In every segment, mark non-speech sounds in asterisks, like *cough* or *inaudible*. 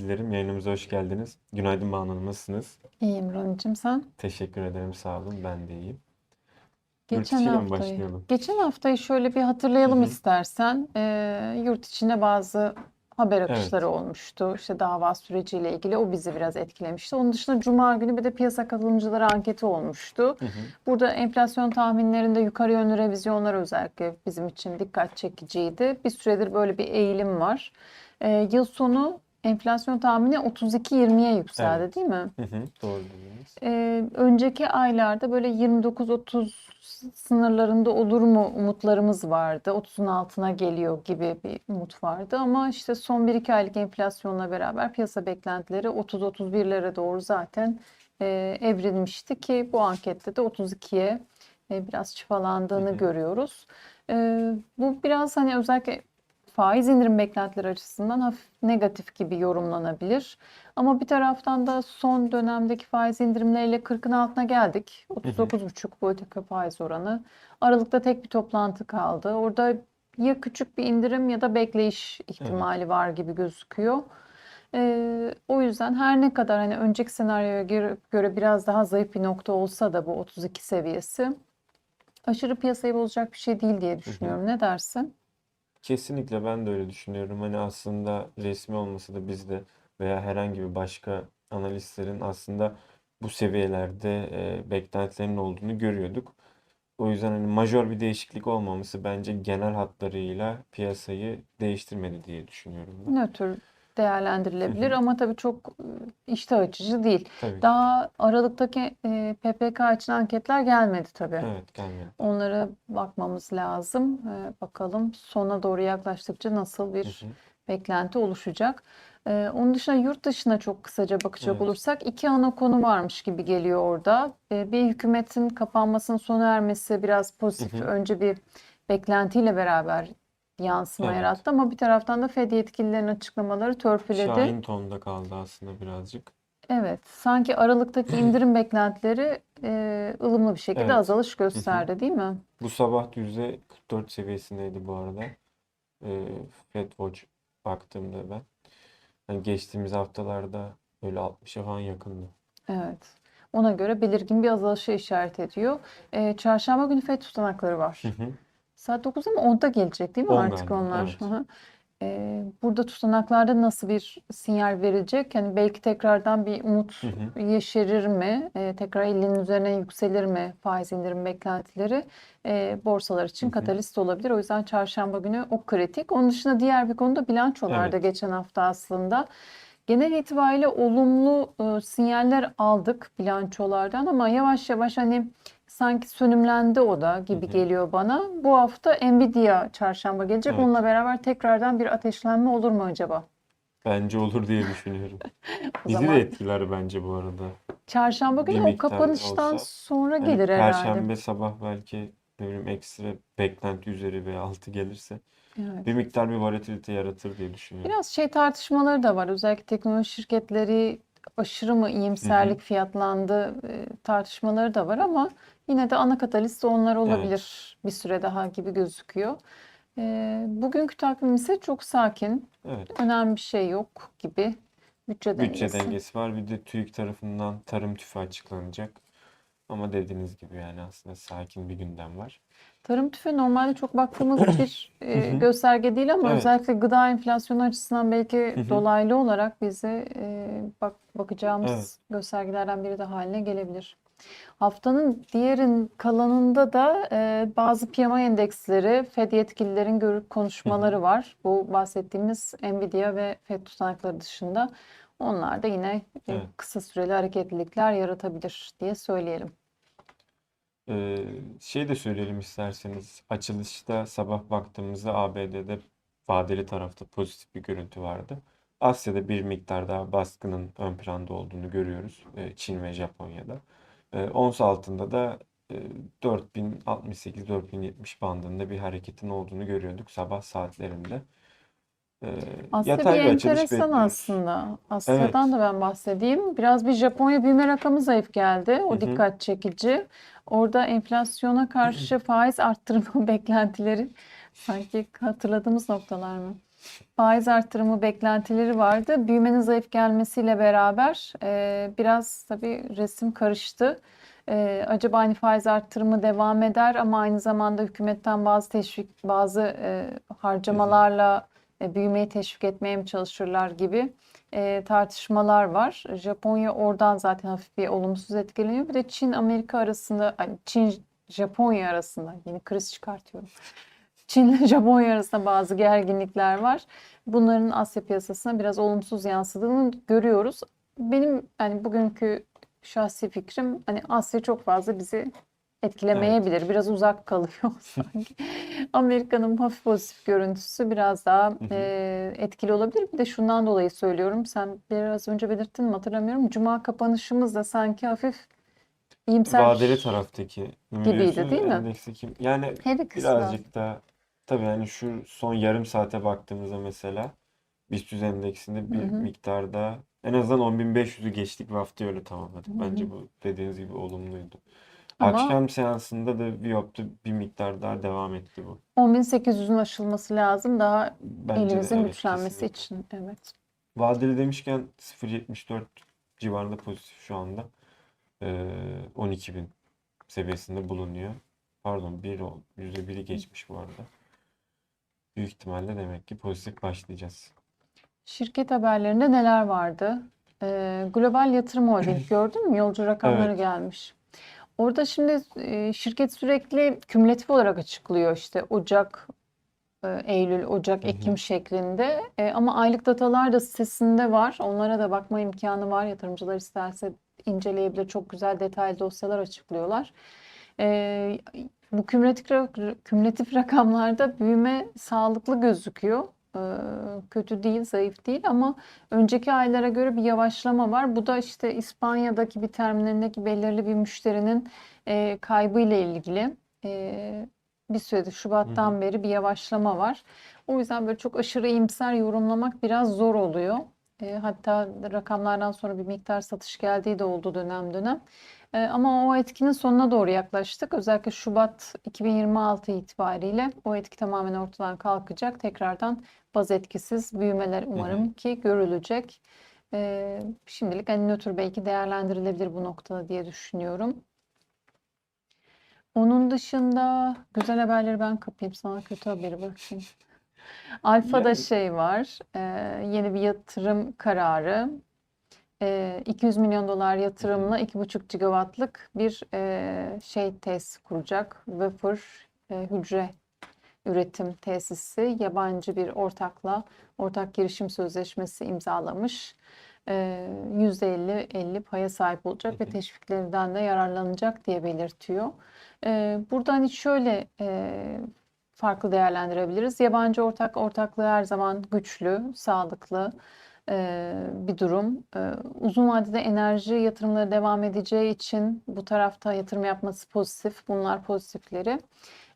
dilerim. Yayınımıza hoş geldiniz. Günaydın Banu Hanım, nasılsınız? İyiyim Ronicim sen? Teşekkür ederim, sağ olun. Ben de iyiyim. Yurt Geçen mi haftayı. başlayalım? Geçen haftayı şöyle bir hatırlayalım istersen. Ee, yurt içinde bazı haber akışları olmuştu. İşte dava süreciyle ilgili o bizi biraz etkilemişti. Onun dışında Cuma günü bir de piyasa katılımcıları anketi olmuştu. Hı hı. Burada enflasyon tahminlerinde yukarı yönlü revizyonlar özellikle bizim için dikkat çekiciydi. Bir süredir böyle bir eğilim var. Ee, yıl sonu enflasyon tahmini 32-20'ye yükseldi Evet. değil mi? Hı hı, Doğru dediniz. Ee, önceki aylarda böyle 29-30 sınırlarında olur mu umutlarımız vardı. 30'un altına geliyor gibi bir umut vardı ama işte son 1-2 aylık enflasyonla beraber piyasa beklentileri 30-31'lere doğru zaten e, evrilmişti ki bu ankette de 32'ye e, biraz çıfalandığını Hı hı. görüyoruz. E, bu biraz hani özellikle faiz indirim beklentileri açısından hafif negatif gibi yorumlanabilir. Ama bir taraftan da son dönemdeki faiz indirimleriyle 40'ın altına geldik. 39,5 politika faiz oranı. Aralıkta tek bir toplantı kaldı. Orada ya küçük bir indirim ya da bekleyiş ihtimali var gibi gözüküyor. Ee, o yüzden her ne kadar hani önceki senaryoya göre, biraz daha zayıf bir nokta olsa da bu 32 seviyesi aşırı piyasayı bozacak bir şey değil diye düşünüyorum. Ne dersin? Kesinlikle ben de öyle düşünüyorum. Hani aslında resmi olmasa da biz de veya herhangi bir başka analistlerin aslında bu seviyelerde e, beklentilerinin olduğunu görüyorduk. O yüzden hani majör bir değişiklik olmaması bence genel hatlarıyla piyasayı değiştirmedi diye düşünüyorum ben. Nötr değerlendirilebilir Hı hı. ama tabii çok iştah açıcı değil. Tabii. Daha Aralık'taki e, PPK için anketler gelmedi tabii. Evet, gelmedi. Onlara bakmamız lazım. E, bakalım sona doğru yaklaştıkça nasıl Hı bir hı. beklenti oluşacak. E, onun dışında yurt dışına çok kısaca bakacak Evet. olursak iki ana konu varmış gibi geliyor orada. E, bir hükümetin kapanmasının sona ermesi biraz pozitif. Hı hı. Önce bir beklentiyle beraber yansıma Evet. yarattı ama bir taraftan da Fed yetkililerinin açıklamaları törpüledi. Şahin tonda kaldı aslında birazcık. Evet, sanki Aralık'taki *laughs* indirim beklentileri e, ılımlı bir şekilde Evet. azalış gösterdi, değil mi? Bu sabah %44 seviyesindeydi bu arada. Ee, FedWatch baktığımda ben. Hani geçtiğimiz haftalarda öyle 60'a falan yakındı. Evet. Ona göre belirgin bir azalışa işaret ediyor. E, çarşamba günü FED tutanakları var. Hı hı. Saat 9'da mı 10'da gelecek değil mi 10 artık galiba, onlar? evet. Hı hı. E, burada tutanaklarda nasıl bir sinyal verecek? Yani belki tekrardan bir umut Hı hı. yeşerir mi? E, tekrar 50'nin üzerine yükselir mi faiz indirim beklentileri? E, borsalar için Hı hı. katalist olabilir. O yüzden çarşamba günü o kritik. Onun dışında diğer bir konu da bilançolarda Evet. geçen hafta aslında. Genel itibariyle olumlu e, sinyaller aldık bilançolardan ama yavaş yavaş hani sanki sönümlendi o da gibi hı. geliyor bana. Bu hafta Nvidia çarşamba gelecek. Evet. Onunla beraber tekrardan bir ateşlenme olur mu acaba? Bence olur diye düşünüyorum. *laughs* Bizi zaman de etkiler bence bu arada. çarşamba günü o kapanıştan olsa. sonra Hani gelir herhalde. Perşembe sabah belki ne bileyim ekstra beklenti üzeri veya altı gelirse Evet. bir miktar bir volatilite yaratır diye düşünüyorum. Biraz şey tartışmaları da var. Özellikle teknoloji şirketleri aşırı mı iyimserlik fiyatlandı e, tartışmaları da var ama yine de ana katalist onlar olabilir bir süre daha gibi gözüküyor. E, bugünkü takvim ise çok sakin. Evet. Önemli bir şey yok gibi. Bütçe Bütçe dengesi. dengesi var. Bir de TÜİK tarafından tarım tüfü açıklanacak. Ama dediğiniz gibi yani aslında sakin bir gündem var. Tarım tüfe normalde çok baktığımız *coughs* bir e, gösterge değil ama Evet. özellikle gıda enflasyonu açısından belki dolaylı olarak bize e, bak bakacağımız Evet. göstergelerden biri de haline gelebilir. Haftanın diğerin kalanında da e, bazı PMI endeksleri, Fed yetkililerin görüp konuşmaları var. Bu bahsettiğimiz Nvidia ve Fed tutanakları dışında. Onlar da yine e, Evet. kısa süreli hareketlilikler yaratabilir diye söyleyelim. Şey de söyleyelim isterseniz. Açılışta sabah baktığımızda ABD'de vadeli tarafta pozitif bir görüntü vardı. Asya'da bir miktar daha baskının ön planda olduğunu görüyoruz. Çin ve Japonya'da. Ee, ons altında da e, 4068-4070 bandında bir hareketin olduğunu görüyorduk sabah saatlerinde. Ee, Asya bir yatay bir açılış enteresan bekliyoruz. aslında. Asya'dan Evet. da ben bahsedeyim. Biraz bir Japonya büyüme rakamı zayıf geldi. O hı. dikkat çekici. Orada enflasyona karşı *laughs* faiz arttırma *laughs* beklentileri sanki hatırladığımız noktalar mı? faiz artırımı beklentileri vardı. Büyümenin zayıf gelmesiyle beraber e, biraz tabii resim karıştı. E, acaba hani faiz artırımı devam eder ama aynı zamanda hükümetten bazı teşvik, bazı e, harcamalarla e, büyümeyi teşvik etmeye mi çalışırlar gibi e, tartışmalar var. Japonya oradan zaten hafif bir olumsuz etkileniyor. Bir de Çin Amerika arasında, Çin Japonya arasında yeni kriz çıkartıyorum. Çin ile *laughs* Japonya arasında bazı gerginlikler var. Bunların Asya piyasasına biraz olumsuz yansıdığını görüyoruz. Benim hani bugünkü şahsi fikrim hani Asya çok fazla bizi etkilemeyebilir. Biraz uzak kalıyor *laughs* sanki. Amerika'nın hafif pozitif görüntüsü biraz daha e, etkili olabilir. Bir de şundan dolayı söylüyorum. Sen biraz önce belirttin mi hatırlamıyorum. Cuma kapanışımız da sanki hafif iyimser Vadeli taraftaki gibiydi, değil mi? endekteki yani her birazcık da tabii yani şu son yarım saate baktığımızda mesela BIST endeksinde bir Hı hı. miktarda en azından 10.500'ü geçtik ve haftayı öyle tamamladık. Hı Bence bu dediğiniz gibi olumluydu. Ama Akşam seansında da Viyop'ta bir miktar daha devam etti bu. 10.800'ün aşılması lazım daha Bence de elimizin evet güçlenmesi kesinlikle. için. Evet. Vadeli demişken 0.74 civarında pozitif şu anda. Ee, 12.000 seviyesinde bulunuyor. Pardon, bir ol- %1'i geçmiş bu arada. Büyük ihtimalle demek ki pozitif başlayacağız. Şirket haberlerinde neler vardı? Ee, Global Yatırım *clears throat* Holding gördün mü? Yolcu rakamları Evet. gelmiş. Orada şimdi e, şirket sürekli kümülatif olarak açıklıyor işte Ocak, e, Eylül, Ocak, Hı hı. Ekim şeklinde. E, ama aylık datalar da sitesinde var. Onlara da bakma imkanı var. Yatırımcılar isterse inceleyebilir. Çok güzel detaylı dosyalar açıklıyorlar. E, bu kümülatif, kümülatif rakamlarda büyüme sağlıklı gözüküyor. E, kötü değil, zayıf değil ama önceki aylara göre bir yavaşlama var. Bu da işte İspanya'daki bir terminalindeki belirli bir müşterinin e, kaybıyla ilgili. E, bir süredir. Şubat'tan beri bir yavaşlama var. O yüzden böyle çok aşırı iyimser yorumlamak biraz zor oluyor. E, hatta rakamlardan sonra bir miktar satış geldiği de oldu dönem dönem. E, ama o etkinin sonuna doğru yaklaştık. Özellikle Şubat 2026 itibariyle o etki tamamen ortadan kalkacak. Tekrardan baz etkisiz büyümeler Hı hı. umarım ki görülecek. E, şimdilik hani nötr belki değerlendirilebilir bu noktada diye düşünüyorum. Onun dışında güzel haberleri ben kapayım sana kötü haberi bırakayım. Alfa'da Yani şey var, e, yeni bir yatırım kararı. E, 200 milyon dolar hı hı. yatırımla 2,5 gigawattlık bir e, şey tesis kuracak. Wafer e, hücre üretim tesisi yabancı bir ortakla ortak girişim sözleşmesi imzalamış. E, %50 50 paya sahip Hı olacak ve hı. teşviklerden de yararlanacak diye belirtiyor. E, burada hani şöyle e, farklı değerlendirebiliriz. Yabancı ortak ortaklığı her zaman güçlü, sağlıklı e, bir durum. E, uzun vadede enerji yatırımları devam edeceği için bu tarafta yatırım yapması pozitif. Bunlar pozitifleri.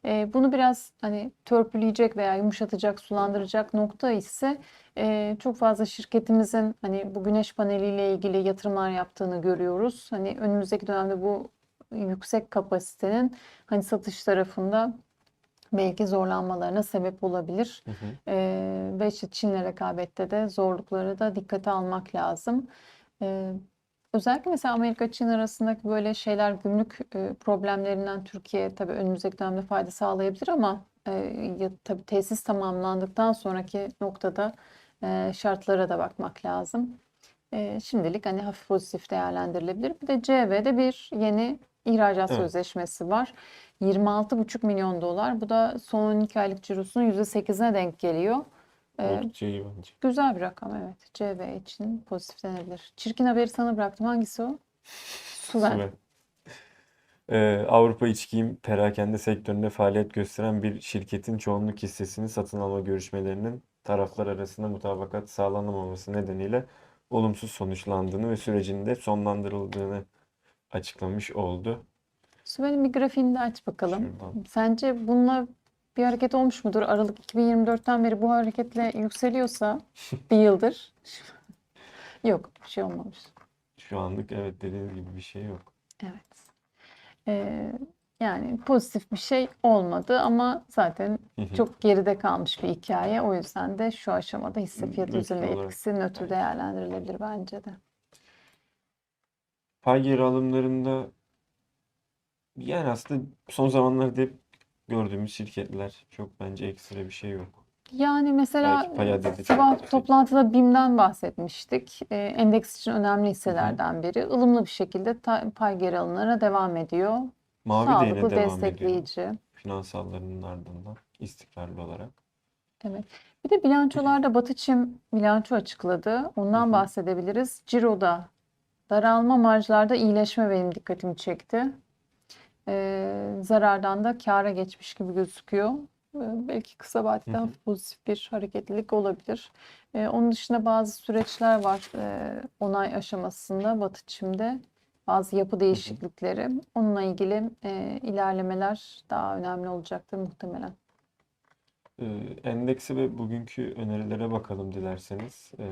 E, bunu biraz hani törpüleyecek veya yumuşatacak, sulandıracak nokta ise e, çok fazla şirketimizin hani bu güneş paneliyle ilgili yatırımlar yaptığını görüyoruz. Hani önümüzdeki dönemde bu yüksek kapasitenin hani satış tarafında belki zorlanmalarına sebep olabilir. Hı hı. Ee, ve işte Çin'le rekabette de zorlukları da dikkate almak lazım. Ee, özellikle mesela Amerika-Çin arasındaki böyle şeyler gümrük e, problemlerinden Türkiye tabii önümüzdeki dönemde fayda sağlayabilir ama e, ya, tabii tesis tamamlandıktan sonraki noktada e, şartlara da bakmak lazım. E, şimdilik hani hafif pozitif değerlendirilebilir. Bir de CV'de bir yeni ihracat Evet. sözleşmesi var. 26,5 milyon dolar. Bu da son 12 aylık cirosunun %8'ine denk geliyor. E, Oldukça iyi bence. güzel bir rakam evet. CV için pozitif denebilir. Çirkin haberi sana bıraktım. Hangisi o? *laughs* Suven. Ee, Avrupa içki perakende sektöründe faaliyet gösteren bir şirketin çoğunluk hissesini satın alma görüşmelerinin taraflar arasında mutabakat sağlanamaması nedeniyle olumsuz sonuçlandığını ve sürecin de sonlandırıldığını açıklamış oldu. Suven'in bir grafiğini de aç bakalım. Şuradan. Sence bununla bir hareket olmuş mudur? Aralık 2024'ten beri bu hareketle yükseliyorsa *laughs* bir yıldır. *laughs* Yok, bir şey olmamış. Şu anlık evet dediğiniz gibi bir şey yok. Evet. Ee, Yani pozitif bir şey olmadı ama zaten çok geride kalmış bir hikaye. O yüzden de şu aşamada hisse fiyatı üzerinde etkisi nötr değerlendirilebilir bence de. Pay geri alımlarında yani aslında son zamanlarda hep gördüğümüz şirketler çok bence ekstra bir şey yok. Yani mesela Belki pay adedi sabah çok yüksek. toplantıda BİM'den bahsetmiştik. Ee, endeks için önemli hisselerden biri. Ilımlı bir şekilde ta- pay geri alımlara devam ediyor. Mavi de yine Sağlıklı, devam ediyor destekleyici. finansallarının ardından istikrarlı olarak. Evet. Bir de bilançolarda Batı Çim bilanço açıkladı. Ondan hı. bahsedebiliriz. Ciro'da daralma marjlarda iyileşme benim dikkatimi çekti. Ee, zarardan da kâra geçmiş gibi gözüküyor. Ee, belki kısa vadede Hı hı. hafif pozitif bir hareketlilik olabilir. Ee, onun dışında bazı süreçler var ee, onay aşamasında Batı Çim'de. Bazı yapı değişiklikleri. Onunla ilgili ee, ilerlemeler daha önemli olacaktır muhtemelen. Endekse ve bugünkü önerilere bakalım dilerseniz. Ee,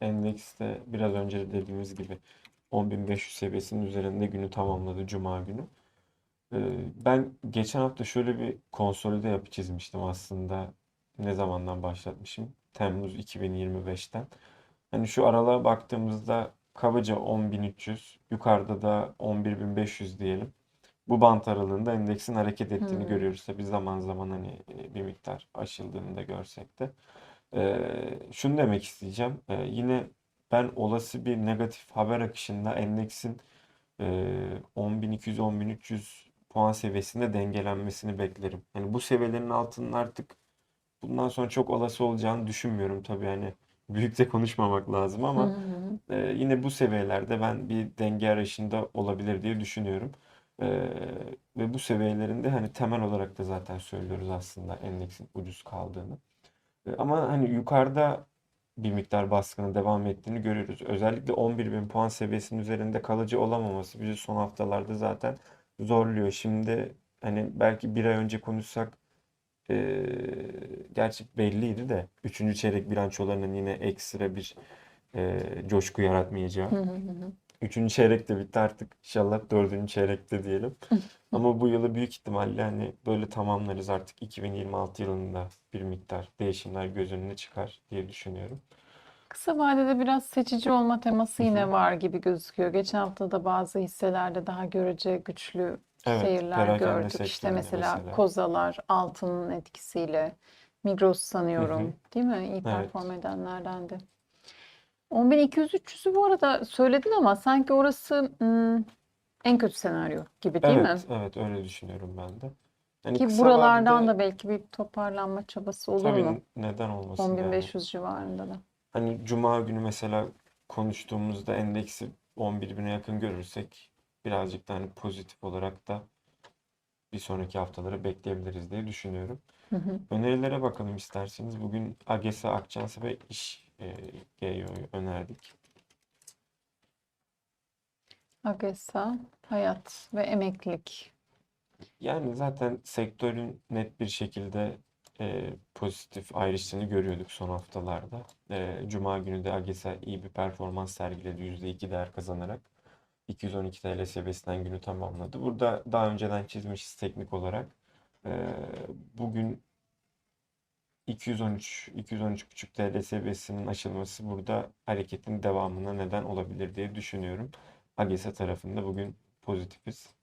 Endekste biraz önce de dediğimiz gibi 10.500 seviyesinin üzerinde günü tamamladı Cuma günü. Ee, Ben geçen hafta şöyle bir konsolide yapı çizmiştim aslında. Ne zamandan başlatmışım? Temmuz 2025'ten. Hani şu aralığa baktığımızda kabaca 10.300, yukarıda da 11.500 diyelim. Bu bant aralığında endeksin hareket ettiğini Hmm. görüyoruz. Tabii zaman zaman hani e, bir miktar aşıldığını da görsek de. Ee, şunu demek isteyeceğim. Ee, yine ben olası bir negatif haber akışında endeksin e, 10.200-10.300 puan seviyesinde dengelenmesini beklerim. Yani bu seviyelerin altının artık bundan sonra çok olası olacağını düşünmüyorum. Tabii hani büyük de konuşmamak lazım ama hı. e, yine bu seviyelerde ben bir denge arayışında olabilir diye düşünüyorum. E, ve bu seviyelerinde hani temel olarak da zaten söylüyoruz aslında endeksin ucuz kaldığını. E, ama hani yukarıda bir miktar baskının devam ettiğini görüyoruz. Özellikle 11.000 puan seviyesinin üzerinde kalıcı olamaması bizi son haftalarda zaten zorluyor. Şimdi hani belki bir ay önce konuşsak e, gerçi belliydi de 3. çeyrek bilançolarının yine ekstra bir e, coşku yaratmayacağı. Hı hı hı hı. Üçüncü çeyrek de bitti artık inşallah dördüncü çeyrekte diyelim. *laughs* Ama bu yılı büyük ihtimalle hani böyle tamamlarız artık 2026 yılında bir miktar değişimler göz önüne çıkar diye düşünüyorum. Kısa vadede biraz seçici olma teması Hı yine hı. var gibi gözüküyor. Geçen hafta da bazı hisselerde daha görece güçlü Evet, seyirler perakende gördük. İşte sektöründe mesela mesela. kozalar altının etkisiyle Migros Hı hı. sanıyorum, değil mi? İyi Evet. perform edenlerdendi. 10.200-300'ü bu arada söyledin ama sanki orası hmm, en kötü senaryo gibi değil mi? Evet, evet öyle düşünüyorum ben de. Hani Ki kısa buralardan vadede da belki bir toparlanma çabası olur tabii mu? neden olmasın yani. 10.500 civarında da. Hani Cuma günü mesela konuştuğumuzda endeksi 11.000'e yakın görürsek birazcık da hani pozitif olarak da bir sonraki haftaları bekleyebiliriz diye düşünüyorum. Hı hı. Önerilere bakalım isterseniz. Bugün AGESA, Akçansa ve İş e, GEO'yu önerdik. AGESA, hayat ve emeklilik. Yani zaten sektörün net bir şekilde e, pozitif ayrıştığını görüyorduk son haftalarda. E, Cuma günü de AGESA iyi bir performans sergiledi. %2 değer kazanarak 212 TL seviyesinden günü tamamladı. Burada daha önceden çizmişiz teknik olarak. E, bugün 213 213,5 TL seviyesinin aşılması burada hareketin devamına neden olabilir diye düşünüyorum. AGESA tarafında bugün pozitifiz.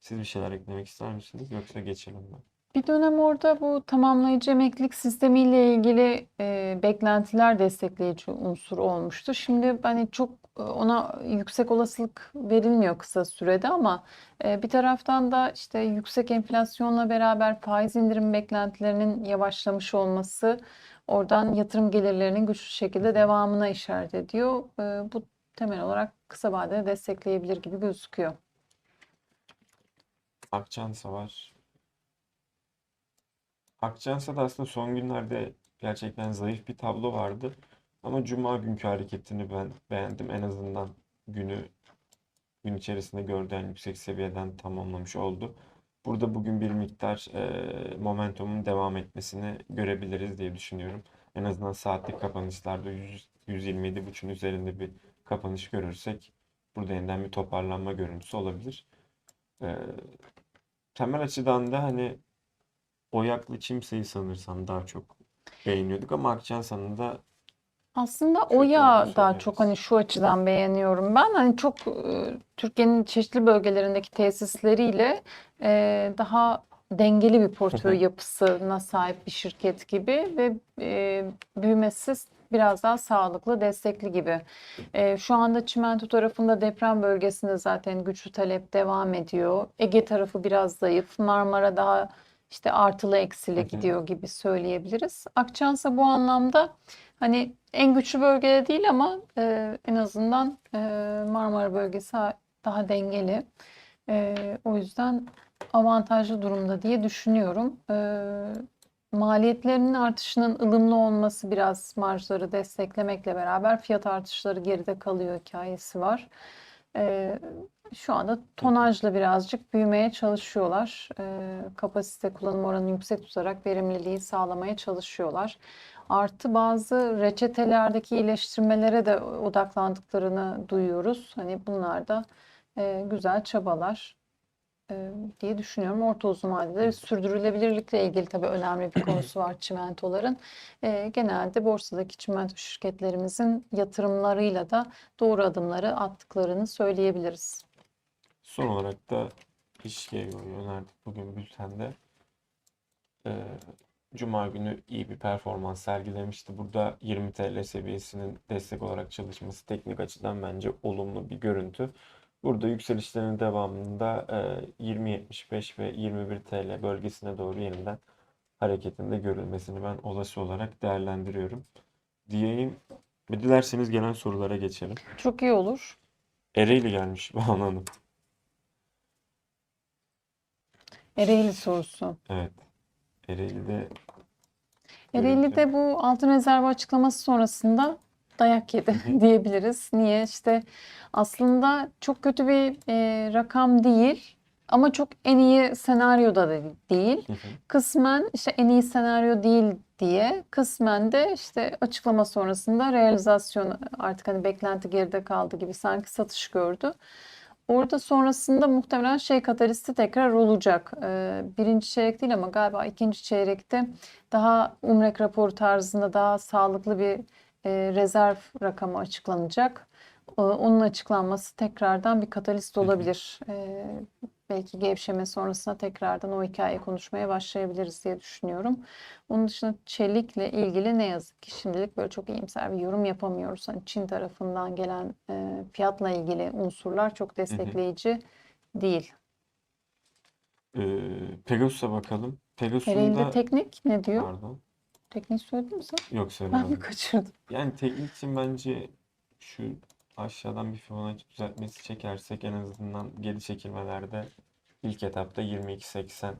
Siz bir şeyler eklemek ister misiniz yoksa geçelim mi? Bir dönem orada bu tamamlayıcı emeklilik sistemiyle ilgili e, beklentiler destekleyici unsur olmuştu. Şimdi hani çok e, ona yüksek olasılık verilmiyor kısa sürede ama e, bir taraftan da işte yüksek enflasyonla beraber faiz indirim beklentilerinin yavaşlamış olması oradan yatırım gelirlerinin güçlü şekilde devamına işaret ediyor. E, bu temel olarak kısa vadede destekleyebilir gibi gözüküyor. Akçansa var. Akçansa'da aslında son günlerde gerçekten zayıf bir tablo vardı. Ama Cuma günkü hareketini ben beğendim. En azından günü gün içerisinde gördüğü en yüksek seviyeden tamamlamış oldu. Burada bugün bir miktar e, momentumun devam etmesini görebiliriz diye düşünüyorum. En azından saatlik kapanışlarda 100, 127.5'ün üzerinde bir kapanış görürsek burada yeniden bir toparlanma görüntüsü olabilir. E, temel açıdan da hani Oyaklı Çimse'yi sanırsam daha çok beğeniyorduk ama Akçansa'nın da Aslında Kötü Oya daha çok hani şu açıdan beğeniyorum ben. Hani çok e, Türkiye'nin çeşitli bölgelerindeki tesisleriyle e, daha dengeli bir portföy *laughs* yapısına sahip bir şirket gibi ve e, büyümesi biraz daha sağlıklı, destekli gibi. E, şu anda çimento tarafında deprem bölgesinde zaten güçlü talep devam ediyor. Ege tarafı biraz zayıf. Marmara daha işte artılı eksili gidiyor gibi söyleyebiliriz. Akçansa bu anlamda Hani en güçlü bölgede değil ama e, en azından e, Marmara bölgesi ha- daha dengeli. E, o yüzden avantajlı durumda diye düşünüyorum. E, maliyetlerinin artışının ılımlı olması biraz marjları desteklemekle beraber fiyat artışları geride kalıyor hikayesi var. E, şu anda tonajla birazcık büyümeye çalışıyorlar. E, kapasite kullanım oranını yüksek tutarak verimliliği sağlamaya çalışıyorlar. Artı bazı reçetelerdeki iyileştirmelere de odaklandıklarını duyuyoruz. Hani bunlar da e, güzel çabalar e, diye düşünüyorum. Orta uzun vadede sürdürülebilirlikle ilgili tabii önemli bir *clears throat* konusu var çimentoların. E, genelde borsadaki çimento şirketlerimizin yatırımlarıyla da doğru adımları attıklarını söyleyebiliriz. son olarak da İşgevio'yu önerdik bugün bültende. Ee, Cuma günü iyi bir performans sergilemişti. Burada 20 TL seviyesinin destek olarak çalışması teknik açıdan bence olumlu bir görüntü. Burada yükselişlerin devamında e, 20.75 ve 21 TL bölgesine doğru yeniden hareketinde görülmesini ben olası olarak değerlendiriyorum. Diyeyim ve dilerseniz gelen sorulara geçelim. Çok iyi olur. Ereğli gelmiş *laughs* Banu Hanım. Ereğli sorusu. Evet. Ereğli'de Ereğli'de bu altın rezervi açıklaması sonrasında dayak yedi hı. *laughs* diyebiliriz. Niye? İşte aslında çok kötü bir e, rakam değil ama çok en iyi senaryoda da değil. Hı hı. Kısmen işte en iyi senaryo değil diye, kısmen de işte açıklama sonrasında realizasyon artık hani beklenti geride kaldı gibi sanki satış gördü. Orada sonrasında muhtemelen şey katalisti tekrar olacak. Ee, birinci çeyrek değil ama galiba ikinci çeyrekte daha umrek raporu tarzında daha sağlıklı bir e, rezerv rakamı açıklanacak. Ee, Onun açıklanması tekrardan bir katalist olabilir. Ee, belki gevşeme sonrasında tekrardan o hikayeyi konuşmaya başlayabiliriz diye düşünüyorum. Onun dışında çelikle ilgili ne yazık ki şimdilik böyle çok iyimser bir yorum yapamıyoruz. Hani Çin tarafından gelen e, fiyatla ilgili unsurlar çok destekleyici değil. Ee, Pegasus'a bakalım. Pegasus'un da teknik ne diyor? pardon. Teknik söyledin mi sen? Yok Ben mi söylemedim. kaçırdım? Yani teknik için bence şu aşağıdan bir Fibonacci düzeltmesi çekersek en azından geri çekilmelerde ilk etapta 22.80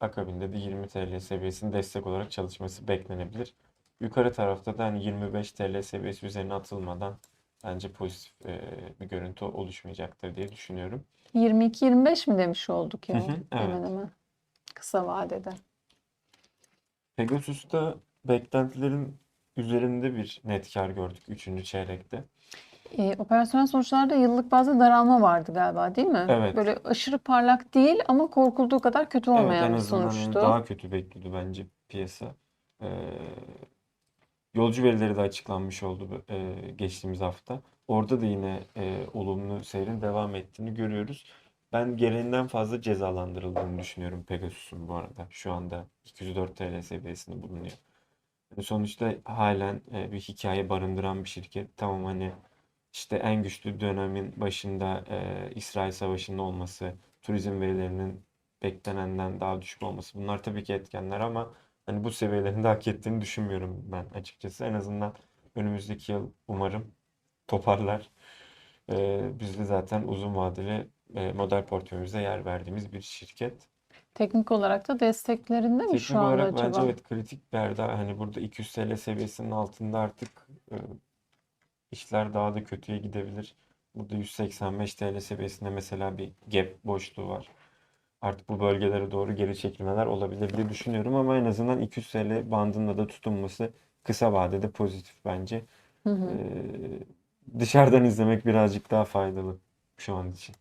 akabinde de 20 TL seviyesinin destek olarak çalışması beklenebilir. Yukarı tarafta da hani 25 TL seviyesi üzerine atılmadan bence pozitif e, bir görüntü oluşmayacaktır diye düşünüyorum. 22-25 mi demiş olduk ya Hı hı, hemen evet. hemen kısa vadede. Pegasus'ta beklentilerin üzerinde bir net kar gördük 3. çeyrekte. E, operasyonel sonuçlarda yıllık bazda daralma vardı galiba değil mi? Evet. Böyle aşırı parlak değil ama korkulduğu kadar kötü Evet, olmayan en bir sonuçtu. daha kötü bekliyordu bence piyasa. Ee, yolcu verileri de açıklanmış oldu e, geçtiğimiz hafta. Orada da yine e, olumlu seyrin devam ettiğini görüyoruz. Ben gereğinden fazla cezalandırıldığını düşünüyorum Pegasus'un bu arada. Şu anda 204 TL seviyesinde bulunuyor. Yani sonuçta halen e, bir hikaye barındıran bir şirket. Tamam hani işte en güçlü dönemin başında e, İsrail Savaşı'nın olması, turizm verilerinin beklenenden daha düşük olması bunlar tabii ki etkenler ama hani bu seviyelerin de hak ettiğini düşünmüyorum ben açıkçası. En azından önümüzdeki yıl umarım toparlar. E, biz de zaten uzun vadeli model portföyümüze yer verdiğimiz bir şirket. Teknik olarak da desteklerinde mi şu Teknik anda olarak bence acaba? evet kritik bir yerde. Hani burada 200 TL seviyesinin altında artık e, işler daha da kötüye gidebilir. Burada 185 TL seviyesinde mesela bir gap boşluğu var. Artık bu bölgelere doğru geri çekilmeler olabilir diye düşünüyorum ama en azından 200 TL bandında da tutunması kısa vadede pozitif bence. Hı hı. Ee, dışarıdan izlemek birazcık daha faydalı şu an için.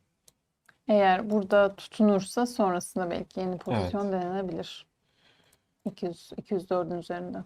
Eğer burada tutunursa sonrasında belki yeni pozisyon denenebilir. 200 204'ün üzerinde.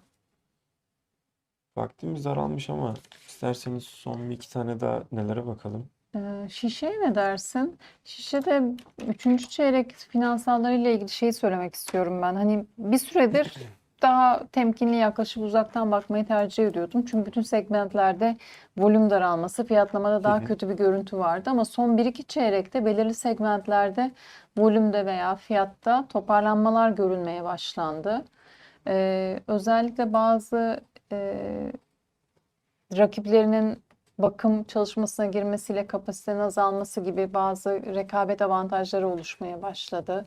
Vaktimiz daralmış ama isterseniz son bir iki tane daha nelere bakalım. Ee, şişeye ne dersin? Şişede üçüncü çeyrek finansallarıyla ilgili şeyi söylemek istiyorum ben. Hani bir süredir *laughs* daha temkinli yaklaşıp uzaktan bakmayı tercih ediyordum. Çünkü bütün segmentlerde volüm daralması, fiyatlamada daha hı. kötü bir görüntü vardı. Ama son 1-2 çeyrekte belirli segmentlerde volümde veya fiyatta toparlanmalar görülmeye başlandı. Ee, özellikle bazı e, rakiplerinin bakım çalışmasına girmesiyle kapasitenin azalması gibi bazı rekabet avantajları oluşmaya başladı.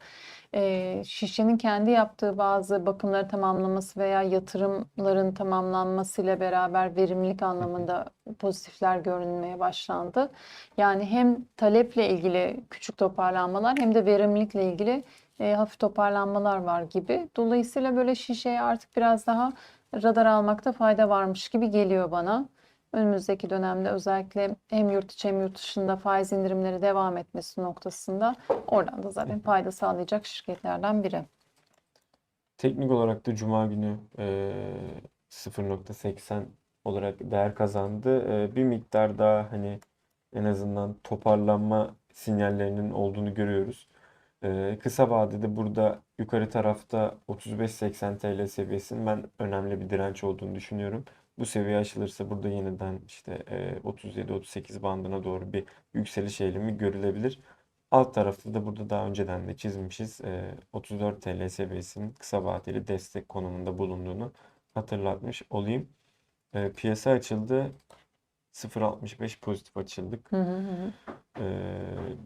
Ee, şişenin kendi yaptığı bazı bakımları tamamlaması veya yatırımların tamamlanmasıyla beraber verimlilik anlamında pozitifler görünmeye başlandı. Yani hem taleple ilgili küçük toparlanmalar hem de verimlilikle ilgili e, hafif toparlanmalar var gibi. Dolayısıyla böyle şişeye artık biraz daha radar almakta fayda varmış gibi geliyor bana. Önümüzdeki dönemde özellikle hem yurt içi hem yurt dışında faiz indirimleri devam etmesi noktasında oradan da zaten fayda sağlayacak şirketlerden biri. Teknik olarak da Cuma günü e, 0.80 olarak değer kazandı. E, bir miktar daha hani en azından toparlanma sinyallerinin olduğunu görüyoruz. E, kısa vadede burada yukarı tarafta 35.80 TL seviyesinin ben önemli bir direnç olduğunu düşünüyorum. Bu seviye aşılırsa burada yeniden işte e, 37-38 bandına doğru bir yükseliş eğilimi görülebilir. Alt tarafta da burada daha önceden de çizmişiz. E, 34 TL seviyesinin kısa vadeli destek konumunda bulunduğunu hatırlatmış olayım. Piyasa açıldı. 0.65 pozitif açıldık. Hı hı hı.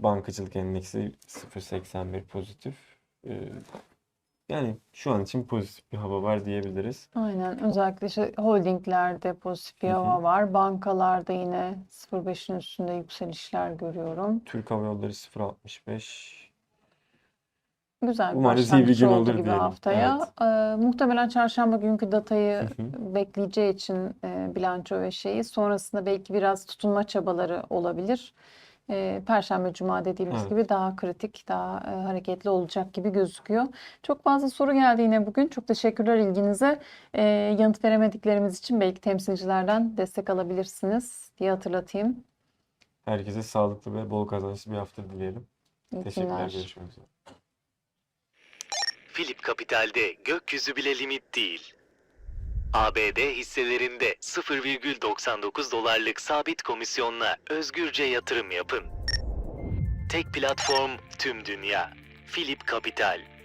Bankacılık endeksi 0.81 pozitif. Yani şu an için pozitif bir hava var diyebiliriz. Aynen. Özellikle işte holdinglerde pozitif bir Hı hı. hava var. Bankalarda yine 0.5'in üstünde yükselişler görüyorum. Türk Hava Yolları 0.65. Güzel bir Umarız iyi bir başlangıç gün oldu olur gibi diyelim. haftaya. Ee, muhtemelen çarşamba günkü datayı hı. bekleyeceği için e, bilanço ve şeyi sonrasında belki biraz tutunma çabaları olabilir. E, Perşembe, Cuma dediğimiz Evet. gibi daha kritik, daha e, hareketli olacak gibi gözüküyor. Çok fazla soru geldi yine bugün. Çok teşekkürler ilginize. E, yanıt veremediklerimiz için belki temsilcilerden destek alabilirsiniz diye hatırlatayım. Herkese sağlıklı ve bol kazançlı bir hafta dileyelim. İyi Teşekkürler. günler. Görüşmek üzere. Philip Capital'de gökyüzü bile limit değil. ABD hisselerinde 0,99 dolarlık sabit komisyonla özgürce yatırım yapın. Tek platform tüm dünya. Philip Capital.